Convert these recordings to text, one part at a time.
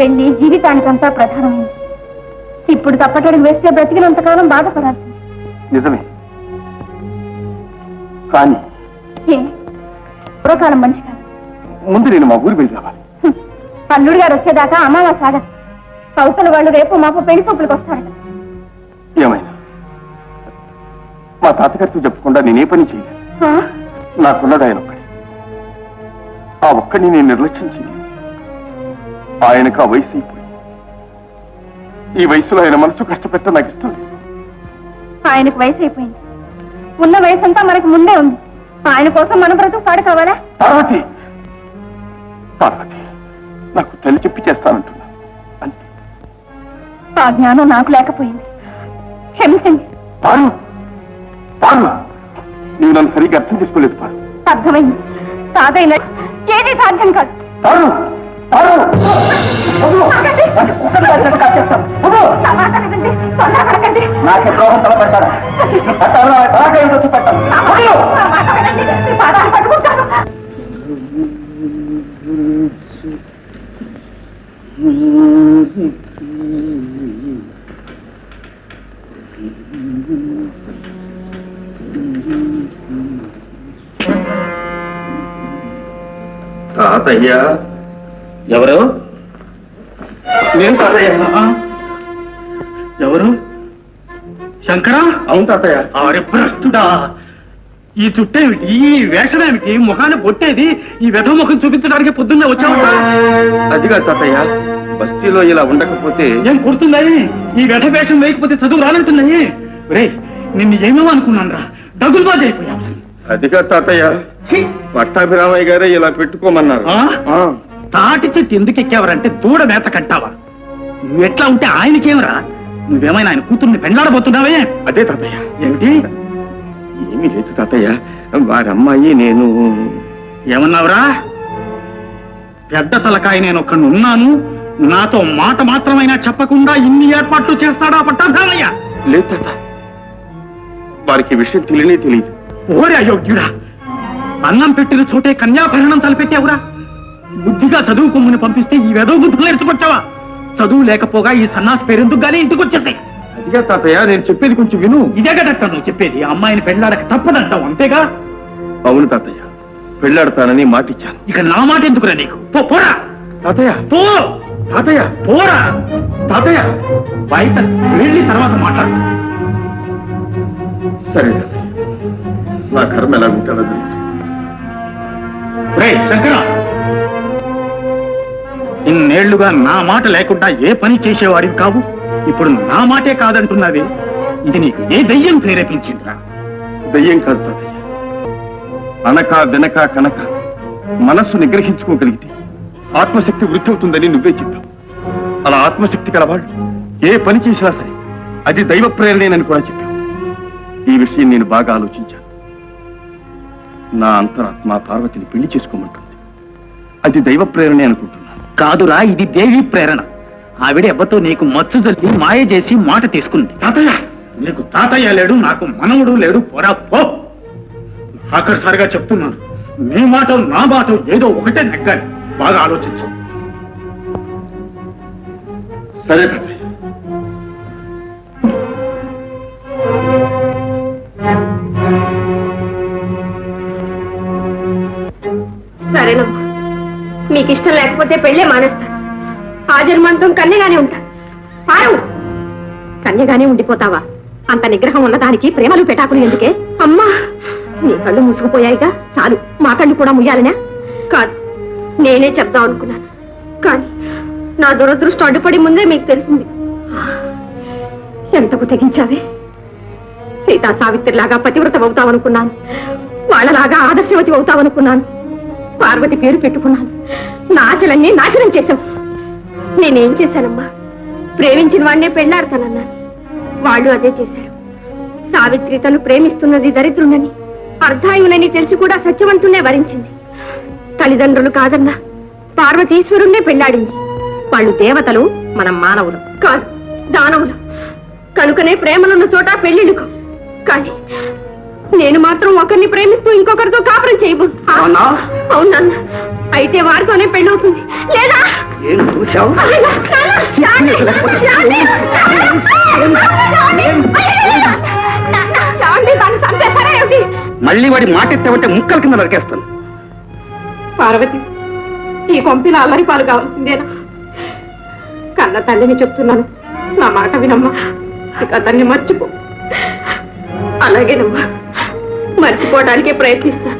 పెళ్ళి జీవితానికంతా ప్రధానమైంది. ఇప్పుడు తప్పటడుగు వేస్తే బ్రతికినంతకాలం బాధపడాలి. నిజమే. కానీ ఏ? పూర్వకాలం మనిషి కాదు. ముందు నేను మా ఊరు వెళ్ళి రావాలి. హ్మ్. అల్లుడు గారు వచ్చేదాకా అమావా సాగదు కౌసల వాళ్ళు రేపు మాపు పెళ్ళి చూపులకు వస్తారట ఏమైనా? మా తాతగారితో చెప్పకుండా నేనే పని చేయలేదు ఆ? నాకున్నది ఆయన ఒక్కడే. ఆ ఒక్కడిని నేను నిర్లక్ష్యం చేయలేదు ఆయనకు ఆ వయసు ఈ వయసులో ఆయన మనసు కష్టపెట్ట నాకు ఇష్టం లేదు. ఆయనకు వయసు అయిపోయింది. ఉన్న వయసు అంతా మనకు ముందే ఉంది. ఆయన కోసం మన బ్రతుకు పాడు కావాలా? పార్వతి! పార్వతి నాకు తల్లి చెప్పి చేస్తానంటున్నా. అంతే. ఆ జ్ఞానం నాకు లేకపోయింది. క్షమించండి. పారు! పారు! నీవు నన్ను సరిగ్గా అర్థం చేసుకోలేదు పారు. అర్థమైంది. సాధైన ఏది సాధ్యం కాదు. పారు! నాకే ద్రోహం తలపెట్టాను నా మాట తాతయ్య ఎవరు? నేను తాతయ్య. ఎవరు? శంకరా? అవును తాతయ్య. ఆరే భ్రష్టుడా ఈ చుట్టేమిటి? ఈ వేషమేమిటి? ముఖాన్ని పొట్టేది ఈ వెధ ముఖం చూపించడానికి పొద్దున్నే వచ్చావా అదిగా తాతయ్య. బస్తీలో ఇలా ఉండకపోతే ఏం కుడుతున్నాయి? ఈ వెధ వేషం వేయకపోతే చదువు రానంటున్నాయి? రే నిన్ను ఏమేమో అనుకున్నాను రా డగులుబాజు అయిపోయావు అదిగా తాతయ్య. పట్టాభిరామయ్య గారే ఇలా పెట్టుకోమన్నారు. తాటి చెట్టు ఎందుకు ఎక్కావరంటే దూడ మేత కట్టావా? నువ్వు ఎట్లా ఉంటే ఆయనకేమరా? నువ్వేమైనా ఆయన కూతుర్ని పెండ్లాడబోతున్నావే? అదే తాతయ్య. ఏమిటి? ఏమీ లేదు తాతయ్య. వారి అమ్మాయి నేను. ఏమన్నావురా? పెద్ద తలకాయ నేను ఒక్కడు ఉన్నాను. నాతో మాట మాత్రమైనా చెప్పకుండా ఇన్ని ఏర్పాట్లు చేస్తాడా పట్టాభామయ్య లేదు తాత. వారికి విషయం తెలియనే తెలియదు ఓరే అయోగ్యుడా! అన్నం పెట్టిన చోటే కన్యాభరణం తలపెట్టావురా? బుద్ధిగా చదువు కొమ్ముని పంపిస్తే ఈ వెదవ బుద్ధులు నేర్చుకొచ్చావా చదువు లేకపోగా ఈ సన్నాసి పేరెందుకు గానీ ఇంటికి వచ్చేసాయి? అదిగా తాతయ్య నేను చెప్పేది కొంచెం విను. ఇదే కదట నువ్వు చెప్పేది. ఆ అమ్మాయిని పెళ్ళాడక తప్పదంటావు అంతేగా? అవును తాతయ్య పెళ్ళాడతానని మాటిచ్చాను. ఇక నా మాట ఎందుకురా నీకు? పో పోరా! తాతయ్య! పో! తాతయ్య! పోరా! తాతయ్య! బయట వెళ్ళి తర్వాత మాట్లాడు. సరే నా కర్మ ఎలా ఉంటాడో తెలుసు రే శంకర! ఇన్నేళ్ళుగా నా మాట లేకుండా ఏ పని చేసేవాడివి కావు. ఇప్పుడు నా మాటే కాదంటున్నది. ఇది నీకు ఏ దయ్యం ప్రేరేపించిందిరా? దయ్యం కాదు తాతయ్య. అనక వెనక కనక మనస్సు నిగ్రహించుకోగలిగితే ఆత్మశక్తి వృద్ధి అవుతుందని నువ్వే చెప్పావు. అలా ఆత్మశక్తి కలవాళ్ళు ఏ పని చేసినా సరే అది దైవ ప్రేరణేనని కూడా చెప్పావు. ఈ విషయం నేను బాగా ఆలోచించాను. నా అంతరాత్మ పార్వతిని పెళ్ళి చేసుకోమంటుంది. అది దైవ ప్రేరణే అనుకుంటున్నాను కాదురా ఇది దేవి ప్రేరణ. ఆవిడ ఎవ్వతో నీకు మచ్చు జల్లి మాయ చేసి మాట తీసుకుంది. తాతయ్య! నీకు తాతయ్య లేడు నాకు మనవుడు లేడు పోరా పో! ఆఖరిసారిగా చెప్తున్నాను. నీ మాట నా మాట ఏదో ఒకటే నెగ్గాలి. బాగా ఆలోచించు. సరే తాతయ్య. నీకు ఇష్టం లేకపోతే పెళ్ళే మానేస్తాను ఆ జన్మాంతం కన్యగానే ఉంటా. పారు. కన్యగానే ఉండిపోతావా? అంత నిగ్రహం ఉన్నదానికి ప్రేమలు పెటాకులు ఎందుకే? అమ్మా నీ కళ్ళు మూసుకుపోయాయిగా. చాలు మా కళ్ళు కూడా ముయ్యాలనే? కాదు నేనే చెప్దాం అనుకున్నాను కానీ నా దురదృష్టం అడ్డుపడి ముందే మీకు తెలిసింది. ఎంతకు తెగించావే? సీతా సావిత్రిలాగా పతివ్రత అవుతావనుకున్నాను వాళ్ళలాగా ఆదర్శవతి అవుతావనుకున్నాను పార్వతి పేరు పెట్టుకున్నాను. నా ఆశలన్నీ నాశనం చేశావు. నేనేం చేశానమ్మా? ప్రేమించిన వాడినే పెళ్ళాడతానన్నాను వాళ్ళు అదే చేశారు. సావిత్రి తను ప్రేమిస్తున్నది దరిద్రునని అర్ధాయునని తెలిసి కూడా సత్యవంతునే వరించింది. తల్లిదండ్రులు కాదన్నా పార్వతీశ్వరుణ్ణే పెళ్ళాడింది. వాళ్ళు దేవతలు మనం మానవులు. కాదు దానవులు. కనుకనే ప్రేమలున్న చోట పెళ్ళిళ్ళుకో కానీ నేను మాత్రం ఒకరిని ప్రేమిస్తూ ఇంకొకరితో కాపురం చేయబో అవునా? అయితే వారితోనే పెళ్ళవుతుంది. లేదా? ఏం చూసావు? మళ్ళీ వాడి మాట ఎత్తావంటే ముక్కల కింద నరికేస్తాను. పార్వతి ఈ కొంపిన అల్లరి పాలు కావాల్సిందేనా? కన్న తల్లిని చెప్తున్నాను. నా మాట వినమ్మా. ఇక అతన్ని మర్చిపో. అలాగేనమ్మా. మర్చిపోవడానికే ప్రయత్నిస్తాను.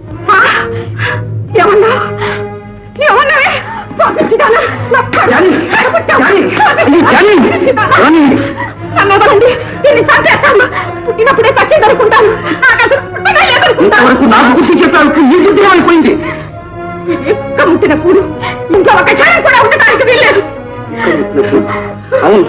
పుట్టినప్పుడే చచ్చేదనుకుంటాను ఇంతవరకు నాకు గుర్తు చెప్పావు నీ బుద్ధి ఏమైపోయింది కమ్ముతున్నప్పుడు ఇంట్లో ఒక క్షణం కూడా ఉండటానికి వీల్లేదు. అవును.